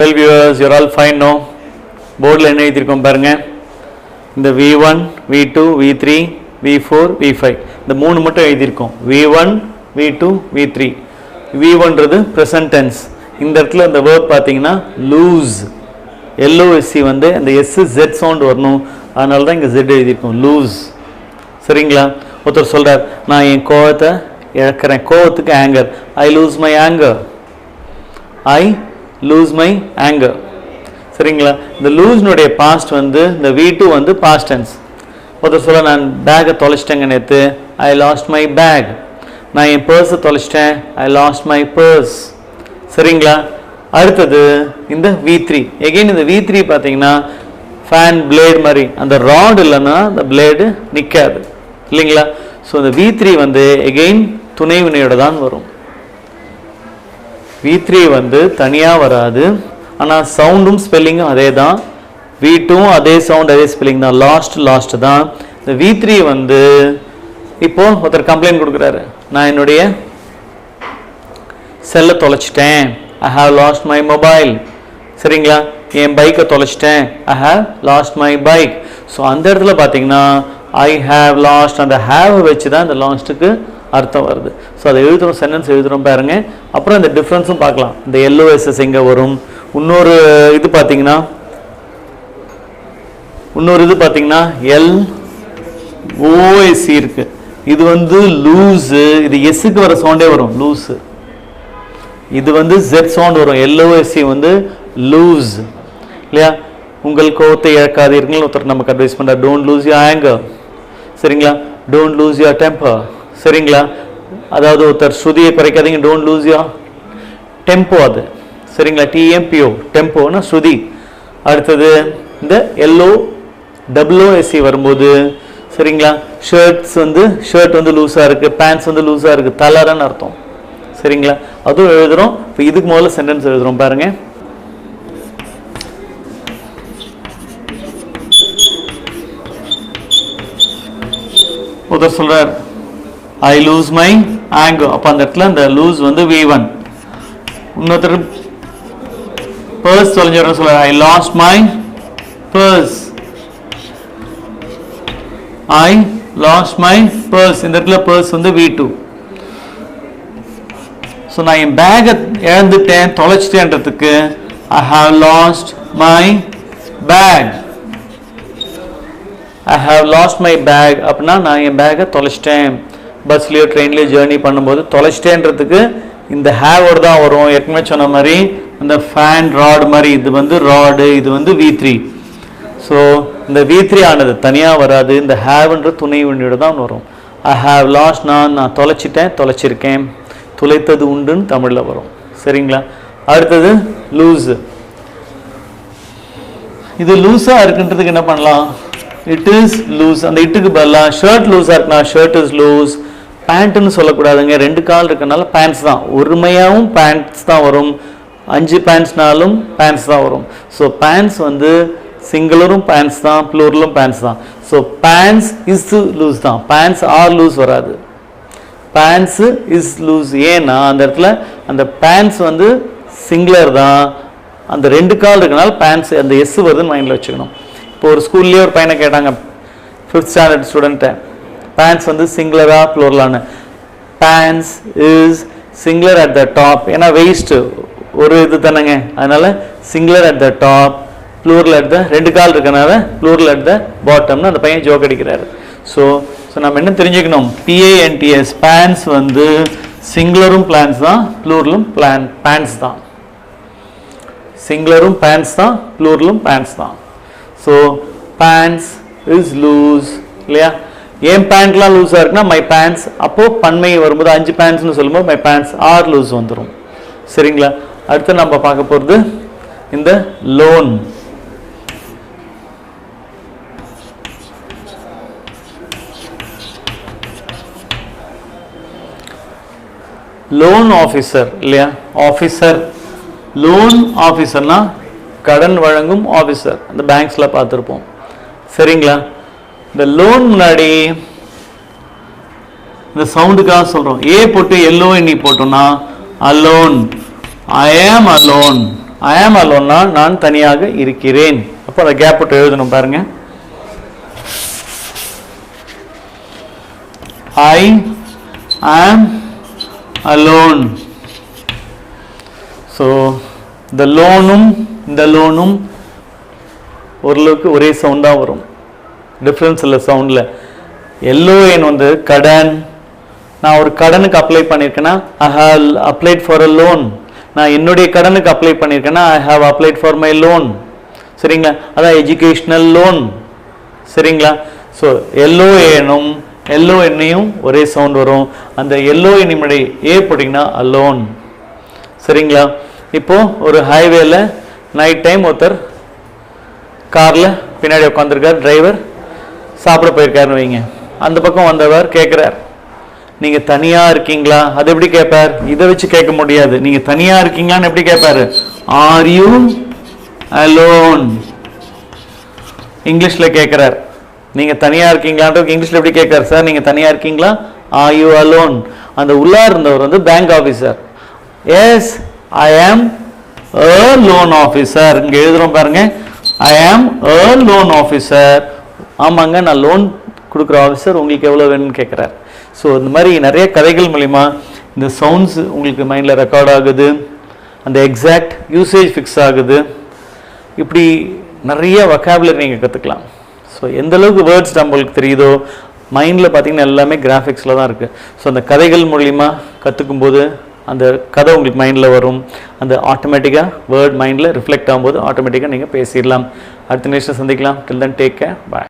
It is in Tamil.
Well viewers you're all fine no போர்டில் என்ன எழுதியிருக்கோம் பாருங்க. இந்த V one V two V three V four V five இந்த மூணு மட்டும் எழுதியிருக்கோம். V one V two V three V ஒன்றது present tense இந்த இடத்துல இந்த வேர்ட் பார்த்தீங்கன்னா லூஸ் எல்ஓஎஸ்சி வந்து அந்த எஸ் ஜெட் சவுண்ட் வரணும். அதனால தான் இங்கே ஜெட் எழுதியிருக்கோம். லூஸ் சரிங்களா? ஒருத்தர் சொல்கிறார் நான் என் கோவத்தை இழக்கிறேன். கோவத்துக்கு anger I lose my anger I lose my anger சரிங்களா? இந்த லூஸ்னுடைய பாஸ்ட் வந்து இந்த வி டூ வந்து பாஸ்ட் டென்ஸ் ஒருத்தர் சொல்ல நான் பேக்கை தொலைச்சிட்டேங்க நேற்று ஐ லாஸ்ட் மை பேக் நான் என் பர்ஸை தொலைச்சிட்டேன். ஐ லாஸ்ட் மை பர்ஸ் சரிங்களா? அடுத்தது இந்த வி த்ரீ எகெயின் இந்த வி த்ரீ பார்த்தீங்கன்னா ஃபேன் பிளேடு மாதிரி. அந்த ராட் இல்லைன்னா அந்த பிளேடு நிற்காது இல்லைங்களா? ஸோ இந்த வி த்ரீ வந்து எகெயின் துணை வினையோட தான் வரும். வி த்ரீ வந்து தனியாக வராது. ஆனால் சவுண்டும் ஸ்பெல்லிங்கும் அதே தான் வி டூவும் அதே சவுண்ட் அதே ஸ்பெல்லிங் தான். லாஸ்ட் லாஸ்ட் தான். இந்த வி த்ரீ வந்து இப்போ ஒருத்தர் கம்ப்ளைண்ட் கொடுக்குறாரு. நான் என்னுடைய செல்லை தொலைச்சிட்டேன். I have lost my mobile சரிங்களா? என் பைக்கை தொலைச்சிட்டேன். I have lost my bike so அந்த இடத்துல பார்த்தீங்கன்னா ஐ ஹாவ் லாஸ்ட் அந்த ஹேவ் வச்சு தான் இந்த லாஸ்ட்டுக்கு அர்த்தம் வருது. ஸோ அதை எழுதுகிறோம் சென்டென்ஸ் எழுதுகிறோம் பாருங்க. அப்புறம் இந்த டிஃப்ரென்ஸும் பார்க்கலாம். இந்த எல்ஓஎஸ்எஸ் எங்கே வரும்? இன்னொரு இது பார்த்தீங்கன்னா இன்னொரு இது பார்த்தீங்கன்னா எல் ஓஎஸ்சி இருக்கு. இது வந்து லூஸு இது எஸ்ஸுக்கு வர சவுண்டே வரும். லூஸு இது வந்து ஜெட் சவுண்ட் வரும். எல்ஓஎஸ்சி வந்து லூஸ் இல்லையா? உங்கள் கோவத்தை இழக்காதீர்கள். ஒருத்தர் நமக்கு அட்வைஸ் பண்ணுறார் டோன்ட் லூஸ் யூ ஆங்கர் சரிங்களா? டோன்ட் லூஸ் யுவர் டெம்பர் சரிங்களா? அதாவது ஒருத்தர் ஸ்ருதியை குறைக்காதீங்க டோன்ட் லூஸ் யுவர் டெம்போ அது. சரிங்களா? டிஎம்பிஓ டெம்போனா ஸ்ருதி அடுத்தது இந்த எல்லோ டபிள்யூஎஸ்சி வரும்போது சரிங்களா? ஷர்ட்ஸ் வந்து ஷர்ட் வந்து லூஸாக இருக்குது பேண்ட்ஸ் வந்து லூஸாக இருக்குது தளரன்னு அர்த்தம். சரிங்களா? அதுவும் எழுதுகிறோம் இப்போ இதுக்கு முதல்ல சென்டென்ஸ் எழுதுகிறோம் பாருங்கள் ஒருத்தர் சொல்கிறார் ஐ லூஸ் மை ஆங்கோ அப்போ அந்த இடத்துல அந்த லூஸ் வந்து வி ஒன் இன்னொருத்தர் பர்ஸ் தொலைஞ்சிடும் சொல்ல I lost my purse I lost my purse இந்த இடத்துல பர்ஸ் வந்து வி டூ ஸோ நான் என் பேகை இழந்துட்டேன் தொலைச்சிட்டேன்றதுக்கு I have lost my bag I have lost my bag அப்படின்னா நான் என் பேகை தொலைச்சிட்டேன். பஸ்லேயோ ட்ரெயின்லேயோ ஜேர்னி பண்ணும்போது தொலைச்சிட்டேன்றதுக்கு இந்த ஹேவோடு தான் வரும். ஏற்கனவே சொன்ன மாதிரி இந்த ஃபேன் ராடு மாதிரி இது வந்து ராடு இது வந்து வி த்ரீ ஸோ இந்த வி த்ரீ ஆனது தனியாக வராது. இந்த ஹேவ்ன்ற துணை வண்டியோடு தான் வரும். ஐ ஹாவ் லாஸ்ட் நான் நான் தொலைச்சிட்டேன் தொலைச்சிருக்கேன். துளைத்தது உண்டுன்னு தமிழில் வரும். சரிங்களா? அடுத்தது லூஸு இது லூஸாக இருக்குன்றதுக்கு என்ன பண்ணலாம்? இட் இஸ் லூஸ் அந்த இட்டுக்கு பதிலாக ஷர்ட் லூஸாக இருக்குன்னா ஷர்ட் இஸ் லூஸ் பேண்ட்டுன்னு சொல்லக்கூடாதுங்க. ரெண்டு கால் இருக்கனால பேண்ட்ஸ் தான். ஒருமையாகவும் பேண்ட்ஸ் தான் வரும். அஞ்சு பேண்ட்ஸ்னாலும் பேண்ட்ஸ் தான் வரும். ஸோ பேண்ட்ஸ் வந்து சிங்குலரும் பேண்ட்ஸ் தான் ப்ளூரலும் பேண்ட்ஸ் தான். ஸோ பேண்ட்ஸ் இஸ் லூஸ் தான். பேண்ட்ஸ் ஆர் லூஸ் வராது. பேண்ட்ஸு இஸ் லூஸ் ஏன்னா அந்த இடத்துல அந்த பேண்ட்ஸ் வந்து சிங்குலர் தான். அந்த ரெண்டு கால் இருக்கனால பேண்ட்ஸ் அந்த எஸ் வருதுன்னு மைண்டில் வச்சுக்கணும். இப்போ ஒரு ஸ்கூல்லேயே ஒரு பையனை கேட்டாங்க ஃபிஃப்த் ஸ்டாண்டர்ட் ஸ்டூடெண்ட்டை பேண்ட்ஸ் வந்து சிங்குலரா ப்ளூரலான்னு pants is singular at the top ஏன்னா வெயிஸ்ட்டு ஒரு இது தானேங்க. அதனால singular at the top plural at the ரெண்டு கால் இருக்கனால ப்ளூரல் அட் த பாட்டம்னு அந்த பையன் ஜோக் அடிக்கிறாரு. ஸோ ஸோ நம்ம என்ன தெரிஞ்சுக்கணும்? பிஏஎன்டிஎஸ் பேன்ஸ் வந்து சிங்குலரும் பிளான்ஸ் தான் ப்ளூரலும் பிளான் பேண்ட்ஸ் தான். சிங்குலரும் பேண்ட்ஸ் தான் ப்ளூரலும் பேண்ட்ஸ் தான். ஸோ பேன்ஸ் இஸ் லூஸ் இல்லையா? என் பேண்ட்லாம் லூஸாக இருக்குன்னா மை பேண்ட்ஸ் அப்போது பன்மை வரும்போது அஞ்சு பேண்ட்ஸ்னு சொல்லும்போது மை பேண்ட்ஸ் ஆர் லூஸ் வந்துடும் சரிங்களா? அடுத்து நம்ம பார்க்க போகிறது இந்த லோன் லோன் ஆஃபீஸர் இல்லையா? ஆஃபீஸர் லோன் ஆஃபீஸர்னா கடன் வழங்கும் ஆஃபீஸர் அந்த பேங்க்ஸில் பார்த்துருப்போம். சரிங்களா? இந்த லோன் முன்னாடி இந்த சவுண்டுக்காக சொல்கிறோம் ஏ போட்டு எல்லோ எண்ணி போட்டோம்னா அலோன் ஐ ஆம் அலோன் ஐ ஆம் அலோன்னா நான் தனியாக இருக்கிறேன். அப்போ அந்த கேப் போட்டு எழுதணும் பாருங்க. ஐ ஆம் அலோன் ஸோ இந்த லோனும் இந்த லோனும் ஓரளவுக்கு ஒரே சவுண்டாக வரும். டிஃப்ரென்ஸ் இல்லை சவுண்டில் எல்ஓஎன் வந்து கடன். நான் ஒரு கடனுக்கு அப்ளை பண்ணியிருக்கேன்னா I have applied for a loan நான் என்னுடைய கடனுக்கு அப்ளை பண்ணியிருக்கேன்னா I have applied for my loan சரிங்களா? அதான் எஜுகேஷ்னல் லோன் சரிங்களா? ஸோ எல்லோ ஏனும் எல்லோ எண்ணையும் ஒரே சவுண்ட் வரும். அந்த எல்லோ முன்னாடி ஏ போட்டிங்கன்னா அலோன் சரிங்களா? இப்போது ஒரு ஹைவேல நைட் டைம் ஒருத்தர் காரில் பின்னாடி உட்காந்துருக்கார் டிரைவர் சாப்பிட போயிருக்காருன்னு வைங்க. அந்த பக்கம் வந்தவர் கேட்குறார் நீங்கள் தனியாக இருக்கீங்களா? அது எப்படி கேட்பார் இதை வச்சு கேட்க முடியாது. நீங்கள் தனியாக இருக்கீங்களான்னு எப்படி கேட்பாரு ஆர் யூ அலோன் இங்கிலீஷில் கேட்குறார் நீங்கள் தனியாக இருக்கீங்களான்றது இங்கிலீஷில் எப்படி கேட்குறாரு? சார் நீங்கள் தனியாக இருக்கீங்களா? ஆர் யூ அலோன் அந்த உள்ளார் இருந்தவர் வந்து பேங்க் ஆஃபீஸர் எஸ் ஐ ஆம் அ லோன் ஆஃபீஸர் இங்கே எழுதுகிறோம் பாருங்க. ஐ ஆம் அ லோன் ஆஃபீஸர் ஆமாங்க நான் லோன் கொடுக்குற ஆஃபீஸர் உங்களுக்கு எவ்வளோ வேணும்னு கேட்குறாரு. ஸோ இந்த மாதிரி நிறைய கதைகள் மூலிமா இந்த சவுண்ட்ஸ் உங்களுக்கு மைண்டில் ரெக்கார்ட் ஆகுது அந்த எக்ஸாக்ட் யூசேஜ் ஃபிக்ஸ் ஆகுது. இப்படி நிறைய வக்காபுலரி நீங்கள் கற்றுக்கலாம் ஸோ எந்த அளவுக்கு வேர்ட்ஸ் நம்மளுக்கு தெரியுதோ மைண்டில் பார்த்தீங்கன்னா எல்லாமே கிராஃபிக்ஸில் தான் இருக்குது ஸோ அந்த கதைகள் மூலிமா கற்றுக்கும் போது அந்த கதை உங்களுக்கு மைண்டில் வரும். அந்த ஆட்டோமேட்டிக்காக வேர்ட் மைண்டில் ரிஃப்ளெக்ட் ஆகும்போது ஆட்டோமேட்டிக்காக நீங்கள் பேசிடலாம். அடுத்த நிமிஷம் சந்திக்கலாம். Till then take care bye